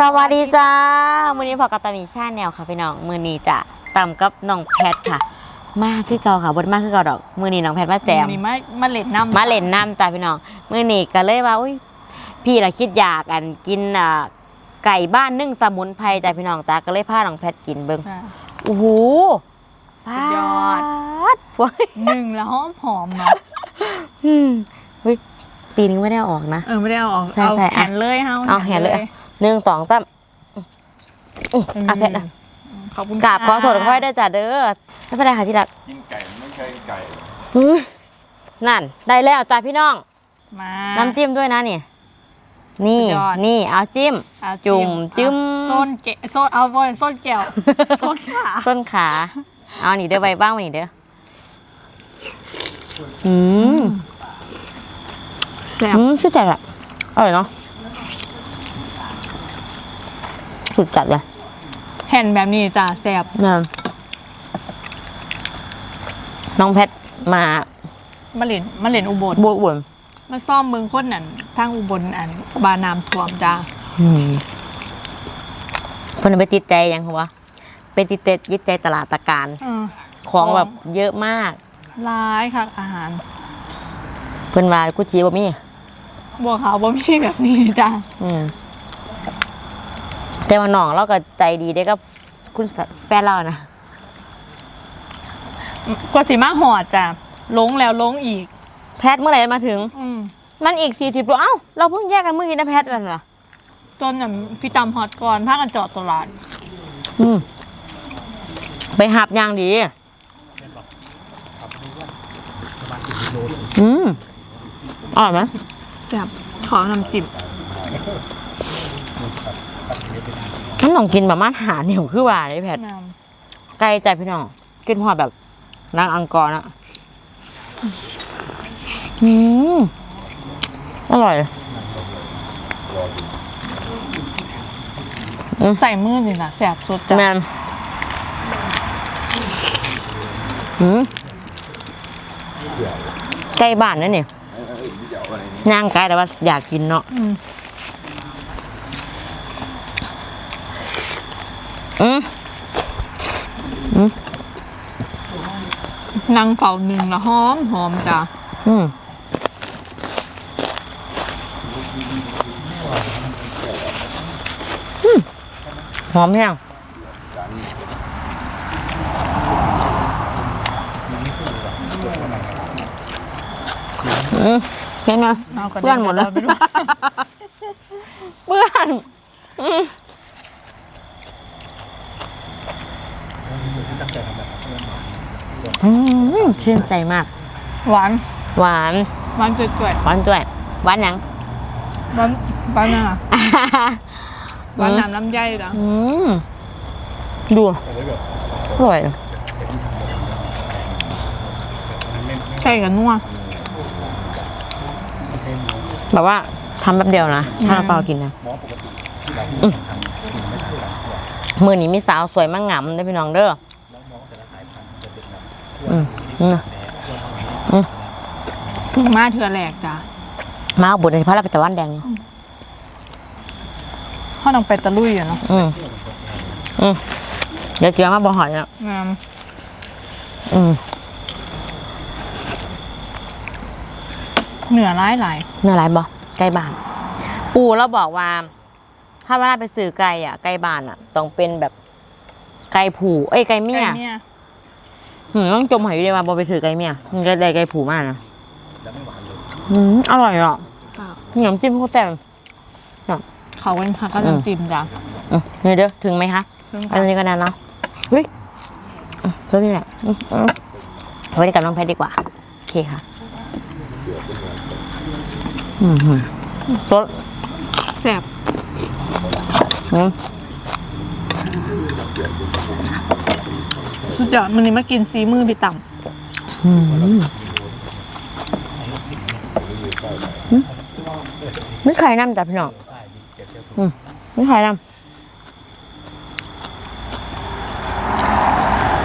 สวัสดีจ้า มือนี้พอกับตามีชาแนลค่ะพี่น้อง มือนี้จะตำกับน้องแพทค่ะ มากคือเก่าค่ะบนมากคือเก่าดอก มือนี้น้องแพทมาแจมนี่มามาเล่นน้ำมาเล่นน้ำจ้าพี่น้อง มือนี้ก็เลยว่าอุ้ยพี่เราคิดอยากกันกินอ่าไก่บ้านนึ่งสมุนไพรจ้าพี่น้องตาก็เลยพาน้องแพทกินเบิ้งอ่าโอ้โหสุดยอดดว้ายหนึ่งแล้วหอมหอมเนาะอืมเฮ้ยตีนี้ไม่ได้เอาออกนะ เออไม่ได้เอาออกใช่เอาใช่แหนเลยเฮาเอาแหนเลย หนึ่งสองสามอืมอะแพทอะขอบคุณกราบขอโทษค่ะค่อยด้วยจ้ะเด้อไม่เป็นไรค่ะที่รักกินไก่ไม่ใช่ไก่อื้อนั่น ได้แล้วจ้ะพี่น้อง มา น้ำจิ้มด้วยนะนี่ นี่ สุดยอด นี่ เอาจิ้ม เอาจุ่มจิ้มอะส้นเกะส้นเอาบนส้นแก้วส้นขาต้นขา เอานี่เด้อใบบ้างมานี่เด้อ อืมแซ่บอืมสุดจัดอะอร่อยเนาะ สุดจัดเลยแห่นแบบนี้จ้ะแซ่บเนี่ยน้องแพทมามาเล่นมาเล่นอุบลบวกบวนมาซ่อมเมืองคนนั่นทางอุบลอันบาน้ำท่วมจ้าอืมเพิ่นไปติดใจยังหัวะไปติดใจยึดใจตลาดตะการเออของแบบเยอะมากร้ายค่ะอาหาร เพิ่นว่ากุชีบ่มีบัวขาวบ่มีแบบนี้จ้าอืม แต่ว่าน้องเราก็ใจดีได้กับคุณแฟนเรานะกว่าสิมาหอดจ้ะลงแล้วลงอีก แพทย์เมื่อไหร่มาถึง อืมมันอีกสี่สิบโลเอ้าเราเพิ่งแยกกันเมื่อกี้นะแพทย์กันเหรอจนน่ะพี่จำฮอตก่อนพากันจอดตลาด อืมไปหับยางดี อืมอร่อยไหมจับขอน้ำจิ้ม น้ำน้องกินแบบมาหาเหนียวคือว่าเลยแพทย์น้ไกลใจพี่น้องกินหอดแบบนางอังกอร์นะอืมอร่อยำใส่มือนี่นะแสบสุดจ้ะแมนอืมใกล้บ้านนั่นเนี่ยย่างไกลแต่ว่าอยากกินเนาะ อืมอืมนางเฝ้าหนึ่งละหอมหอมจ้ะอืมอืมหอมยังอืมเห็นไหมเอากระเพื่อนหมดแล้วไปด้วยเพื่อน อืมอืมชื่นใจมาก หวานหวานหวานเกลือหวานด้วยหวานหยังๆหวานหวานน่ะหวานน้ำน้ำใยจ้ะอืมดูอร่อยใช่กับนัวแบบว่าทำแป๊บเดียวนะ ถ้าเราอืมเปล่ากินนะอืมมือนี้มีสาวสวยมากงามได้อพี่น้องเด้อ อืมนี่นะเพิ่งมาเถื่อแหลกจ้ะมาเอาบุญในพระราชวัตรแดงนี่เขาต้องไปตะลุยอะเนาะอืมอืมเดี๋ยวเจียวมาบ่หอยแล้วงามอืมเหนือร้ายหลายเนื้ออะไรบ่ไก่บ้าน ปูเราบอกว่า ถ้าเวลาไปซื้อไก่อะไก่บ้านอะ ต้องเป็นแบบไก่ผูเอ้ยไก่เมี่ยไก่เนี่ย หืมต้องจมหอยอยู่เลยว่าบอไปถือไก่เมียมันก็ได้ไก่ผูมากนะอืมอร่อยอะน้ำจิ้มเขาแต่เขาเป็นผักก็อืมน้ำจิ้มจ้ะอืมนี่เด้อถึงไหมคะเพิ่งอันนี้ก็นานเนาะเฮ้ยอืมเท่านี้แหละอืมอืมเอาไว้กับน้องแพทดีกว่า โอเคค่ะอืมอืมรสแซ่บอืม สุดยอดมันนี้มากินซีมือพี่ต่อืมอืมไม่ใครน้ำจ้ะพี่น้องอืมไม่ใครน้ำำ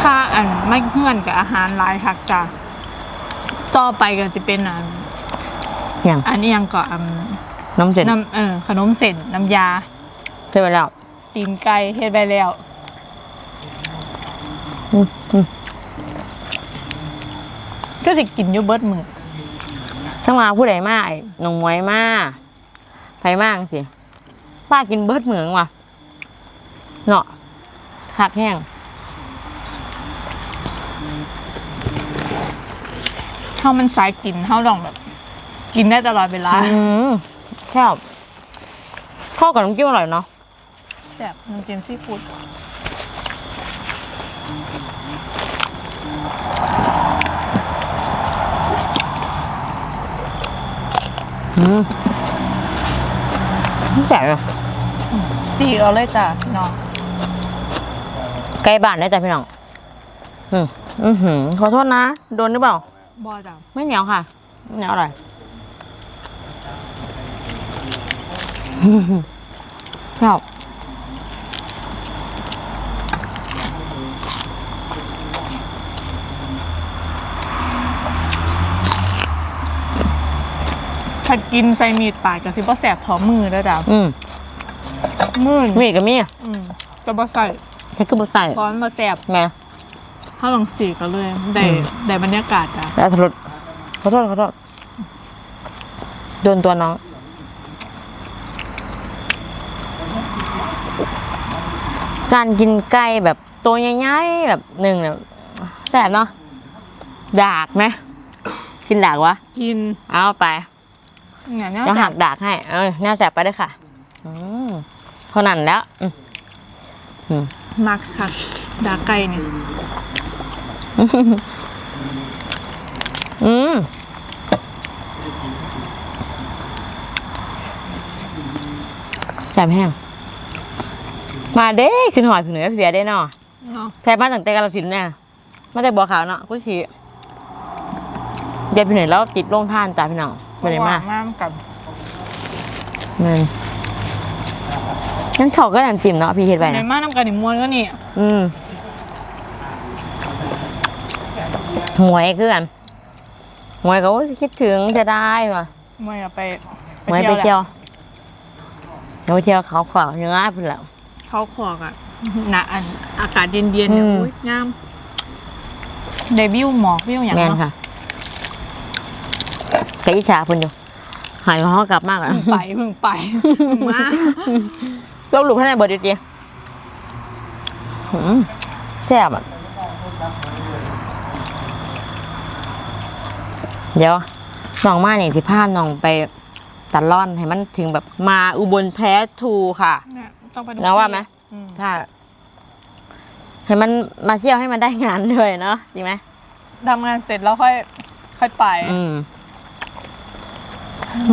ผ้าอันไม่เพื่อนกับอาหารหลายคักจ้ะต่อไปก็จะเป็นอันอย่างอันนี้ยังก็อันน้ำเจ็ดน้ำเออขนมเส้นน้ำยาใช่ไหมแล้วตีนไก่เฮ็ดไปแล้วอืมอืม ก็สิกินอยู่เบิดมือถ้ามาผู้ใดมาไอ้หนองมวยมาไผมากสิป้ากินเบิดเหมืองว่ะเนาะคักแห้งเฮามันสายกินเฮาลองแบบ กินได้ตลอดเวลาอืมชอบเข้ากับน้ำจิ้มอร่อยเนาะแซ่บน้ำจิ้มซีฟู้ด อืมแซ่บเลยสีเอาเลยจ้ะพี่น้องใกล้บ้านได้จ้ะพี่น้อง อืมอือหือขอโทษนะ โดนหรือเปล่าบ่จ้ะไม่เหนียวค่ะไม่เหนียวอร่อยชอบ ถ้ากินใส่มีดปาดก็สิบ่แซ่บพอมือเด้อจ้ะอืมมือมีกับมีอืมก็บ่ใส่ใช้คือบุษใส่พร้อนบ่แซ่บแม่เฮาลองสีก็เลยได้อืมได้บรรยากาศจ้ะแล้วทรดขอโทษขอโทษโดนตัวน้องการกินไก่แบบตัวใหญ่ๆแบบหนึ่งเนี่ยแสบเนาะดากไหมกินดากวะ กิน เอาไป เนี่ยเนี่ยเดี๋ยวหักดากให้ เออน่าแสบไปด้วยค่ะ อืมเท่านั้นแล้ว อืมอืมมักค่ะดาไก่เนี่ยอืมแสบแห้ง มาเด้ขึ้นหอยผิวเหนือเพียได้เนาะเนาะแทบมาตั้งแต่กาลสินธุ์เนี่ยมาแต่บัวขาวเนาะกุชีเดี๋ยวพี่หน่อยแล้วติดลงท่านจ้าพี่น้อง ไปเลยมาหวนมากกับเงินยังถอกก็น้ำจิ้มเนาะพี่เฮ็ดไปในนะมาน้ำกันนี่มวนก็นี่อืมหมวยคือกันหมวยก็โอ้ยคิดถึงจะได้ว่ะ มวยอะไปหมวยไปเที่ยวเดี๋ยวไปเที่ยวเขาขวางเนื้อพุ่นแล้วเขาขอกอะหนะอันอากาศเย็นๆเนี่ยอืมโอ้ยงามได้วิวหมอกวิวอย่างแมนเนาะค่ะ กะอิจฉาเพุ่นอยู่หายเขากลับมากอะเพิ่งไปเพิ่งไปเพิ่งมาลบหลุมให้ในเบิร์ดดีหืมแซ่บอะเดี๋ยวน้องมาเนี่ยที่พาน้องไปตัดล่อนให้มันถึงแบบมาอุบลแพ้ทูค่ะเนี่ยต้องไปดูแล้วว่าไหมอืมถ้าให้มันมาเที่ยวให้มันได้งานด้วยเนาะจริงไหมทำงานเสร็จแล้วค่อย ค่อยไป อืม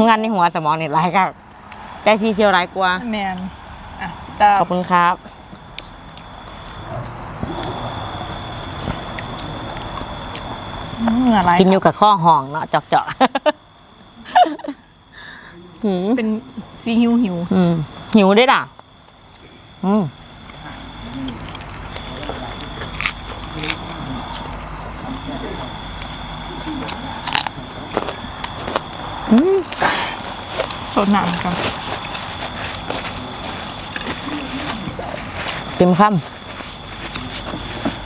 งานในหัวสมองเนี่ยร้ายก็ใจที่เที่ยวร้ายกว่าแมนอะแต่ขอบคุณครับเหงื่อไหลกินอยู่กับข้อห่องเนาะเจอกเจาะอืมเป็นซีหิวหิวอืมหิวด้วยด่ะ อืม สดหนังกันเต็มคำ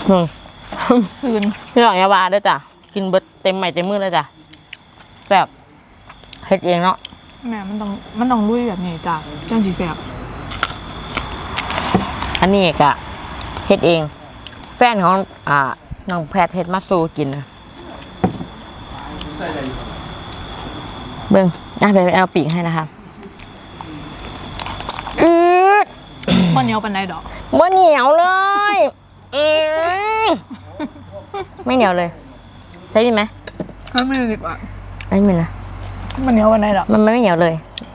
อืมคืนพี่หน่อยอยาวาด้วยจ้ะ กินเบิดเต็มใหม่เต็มมือเลยจ้ะ แบบเฮ็ดเองเนาะแม่มันต้องมันต้องลุยแบบนี้จ้ะจังสีแสบอันนี้กะเฮ็ดเอง แฟนของ อ่าน้องแพทย์เฮ็ดมาสู่กินนะ เบิ้งอะเดี๋ยวเอาปีกให้นะคะอืดมันเหนียวปันไดดอกบ่เหนียวเลยอืมไม่เหนียวเลยใช่ไหมถ้าไม่ดีกว่าได้ไหมนะมันเหนียวปันไดดอกมันไม่เหนียวเลย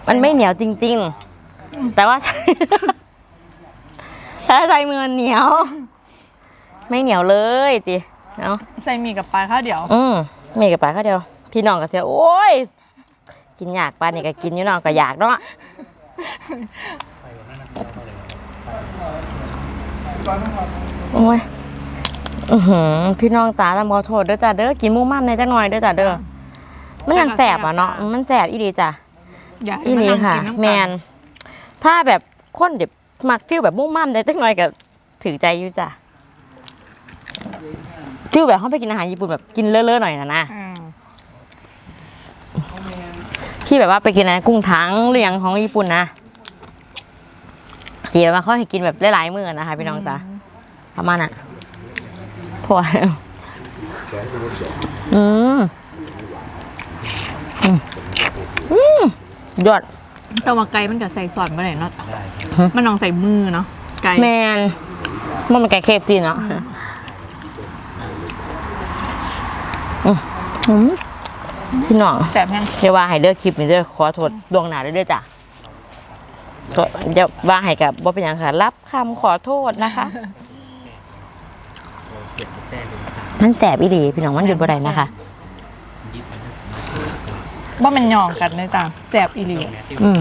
มันไม่เหนียวจริง ๆ แต่ว่าถ้าใส่มือมันเหนียว ไม่เหนียวเลยติเอาใส่หมีกับปลาข้าวเดียว อืมมีกับปลาข้าวเดียว พี่น้องก็เสียโอ้ย กินอยากปลานี่ก็กินอยู่น้องก็อยากเนาะโอ้ยอือหือพี่น้องตาตามขอโทษเด้อจ้ะเด้อกินหมุ้งมั่นในจังหน่อยเด้อจ้ะเด้อมันยังแสบอะเนาะมันแสบอีดีจ้ะ อยากให้อีมันนีนั่งค่ะ กินน้ำแมกันนถ้าแบบคนเด็บมักฟิลแบบมุ่งมั่มได้จักหน่อยกับถือใจอยู่จ้ะฟิลแบบเขาไปกินอาหารญี่ปุ่นแบบกินเลอะๆหน่อยนะนะอืม ที่แบบว่าไปกินอะไรกุ้งถังเรียงของญี่ปุ่นนะที่แบบว่าเขาให้กินแบบหลายๆมื้อนะคะพี่น้องจ้ะประมาณน่ะพอแล้วอืมอืมอืมยอดแต่ว่าไก่มันก็ใส่ซอสมาไหนเนาะมันต้องใส่มือเนาะไก่แมนมันเป็นไก่เคฟซีเนาะอืมอืม พี่น้องแซ่บยังเดี๋ยวว่าให้เด้อคลิปนี้เด้อขอโทษดวงหนาเด้อจ้ะก็เดี๋ยวว่าให้กับบ่เป็นหยังค่ะรับคำขอโทษนะคะ มันแสบอีหลีพี่น้องมันหยุดบ่ได้นะคะว่ามันหย่องกันเลยจ้ะแซ่บอีหลีอืม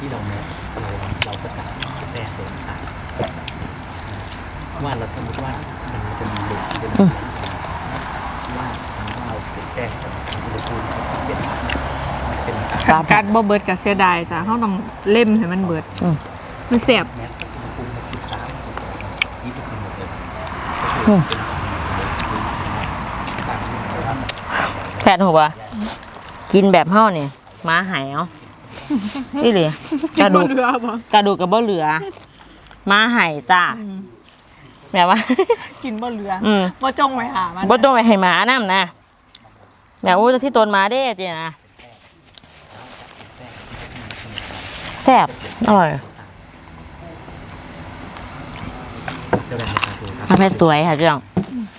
ที่เราเนี่ยเราเราจะตัดแรกเลยตัดว่าเราสมมติว่ามันจะมีหลุมเป็นว่าเรา แก้อุณหภูมิเป็นเป็นตัดขันกัดบ่เบิดกับเสียดายจ้ะเขาต้องเล่มให้มันเบิดอืม มันแซ่บแม้อุณหภูมิมันสิบสามยี่สิบหมดเลยอืมแพทย์หัวกินแบบเฮานี่ม้าหายเอาอีหลีกระดูกเรือบ่กระดูกกับบ่เหลือม้าหายจ้าแบบว่า กินบ่เรืออืมบ่จงไว้หามันบ่ต้องไปให้หมานํนะ แบบว่าที่ตนหมาเด้จีนะแซ่บอร่อยเจ้าแรงในการดูครับทำให้สวยค่ะพี่น้อง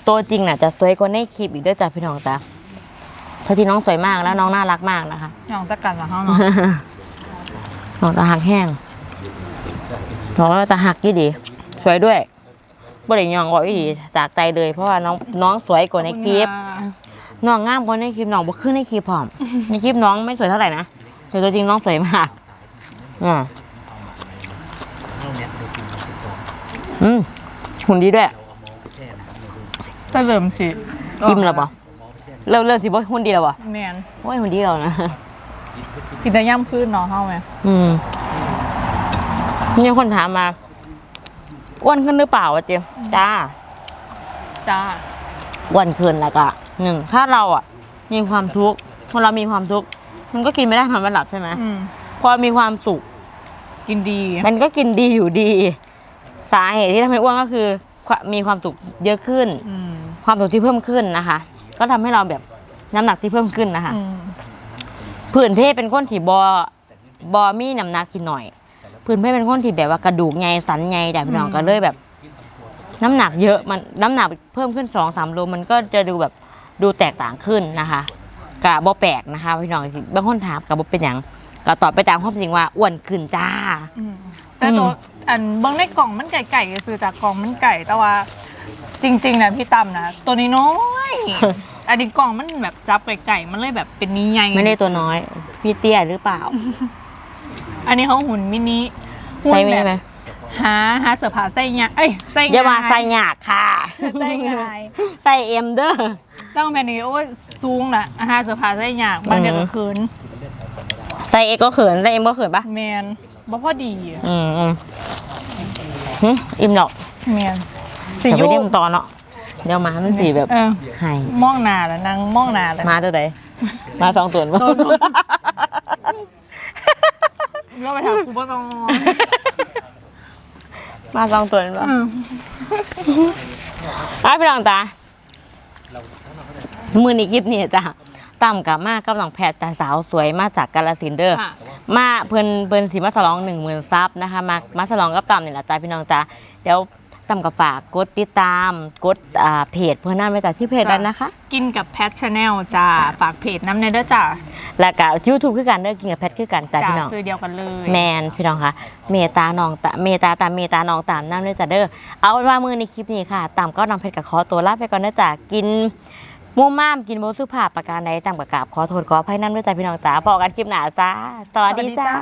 ตัวจริงน่ะจะสวยกว่าในคลิปอีกด้วยจ้ะพี่น้องจ้ะเพราะที่น้องสวยมากแล้วน้องน่ารักมากนะคะหย่องตะกันละเขาเนาะน้องจะหักแห้งน้องจะหักยี่ดี สวยด้วยบริยองบอกยี่ดีจากใจเลย เพราะว่าน้องน้องสวยกว่าในคลิป น้องงามกว่าในคลิปน้องบ่ขึ้นในคลิปพร้อม ในคลิปน้องไม่สวยเท่าไหร่นะแต่ตัวจริงน้องสวยมากอ่าเราเนี่ยดูจริงมันเป็นตัวอืมหุ่นดีด้วยเราเอามองไปแช่น้ำมาดูจะเริ่มสิอิ่มแล้วปะเริ่มเริ่มสิบ่หุ่นดีแล้วปะแมนโอ้ยหุ่นดีแล้วนะกินแต่ย่ำขึ้นเนาะเฮาไหมอืมมีคนถามมาอ้วนขึ้นหรือเปล่าวะเจมจ้า จ้าอ้วนขึ้นแล้วก็ หนึ่งถ้าเราอะ มีความทุกข์พอเรามีความทุกข์มันก็กินไม่ได้นอนไม่หลับใช่ไหมอืมพอมีความสุข กินดีมันก็กินดีอยู่ดี สาเหตุที่ทำให้อ้วนก็คือความมีความสุขเยอะขึ้น อืมความสุขที่เพิ่มขึ้นนะคะ ก็ทำให้เราแบบน้ำหนักที่เพิ่มขึ้นนะคะ อืมผื่นเพศเป็นคนที่บอบอมีน้ำหนักที่หน่อย ผื่นเพศเป็นคนที่แบบว่ากระดูกไงสันไงแต่พี่น้องก็เลยแบบ น้ำหนักเยอะมันน้ำหนักเพิ่มขึ้นสองสามโลมันก็จะดูแบบ ดูแตกต่างขึ้นนะคะกะบอแปลกนะคะพี่น้องบางคนถามกับบเป็นอย่างก็ตอบไปตามความจริงว่าอ้วนขึ้นจ้าอืมแต่ตัวอันเบางในกล่องมันไก่ไก่ก็ซื้อจากกล่องมันไก่แต่ว่า จริงๆนะพี่ตั้มนะตัวนี้น้อยอันนี้กล่องมันแบบจับไก่ไก่มันเลยแบบเป็นนี้ใหญ่ไม่ได้ตัวน้อย พี่เตี้ยหรือเปล่า อันนี้เขาหุ่นมินิหุ่นใช่ไหมแบบไหมหาหาเสื้อผ้าใส่ยาเอ้ยใส่อย่ามาใส่ยหยากค่ะใส่ง่ายใส่เอ็มเด้อ ต้องแบบนี้โอ้ยสูงนะหาเสื้อผ้าใส่ยากบางเดียวก็เขินใส่เอ็กก็เขินใส่เอ็มก็เขินปะแมนบ่พอดีอืมอืมหึอิ่มดอกแมนสิเดี๋ยวอไปยุเดี่ยมตอนเนาะเดี๋ยวมามันสีแบบเออหายมองหน้าแล้วนางมองหน้าแล้วมาตัวใดมาสองตัวบ่ก็ไปถามกูบ่ต้องมาสองตัวบ่ อืม อ้าวพี่น้องจ้า มือในคลิปนี้จ้ะต่ำกับมากกับน้องแพทย์แต่สาวสวยมาจากกาลสินธุ์เด้อค่ะ มาเพิ่นเพิ่นสิมาฉลองหนึ่งหมื่นซับนะคะมามาฉลองกับต่ำนี่แหละจ้าพี่น้องจ้าเดี๋ยวต่ำกับฝากกดติดตามกดอ่าเพจเพื่อนนั่นไปจากที่เพจนั้นนะคะ กินกับแพทชาแนลจ้าฝากเพจน้ำในเด้อจ้าแล้วก็ยูทูบคือกันเด้อกินกับแพทคือกันจ้าจ้าพี่น้อง ซื้อเดียวกันเลยแมนพี่น้องคะเมตาน้องตาเมตาตามเมตาน้องตามน้ำเลยจ้ะเด้อเอาเป็นว่ามือในคลิปนี้ค่ะตามก็น้องเพชรกับขอตัวลาไปก่อนนะจ๊ะกิน มุ่มม่ามกินโมสุภาพประการใดต่างประกาบขอโทษขออภัยนั่นด้วยจ้ะพี่น้องจ๋าบอกกันคลิปหน้าจ้าสวัสดีจ้า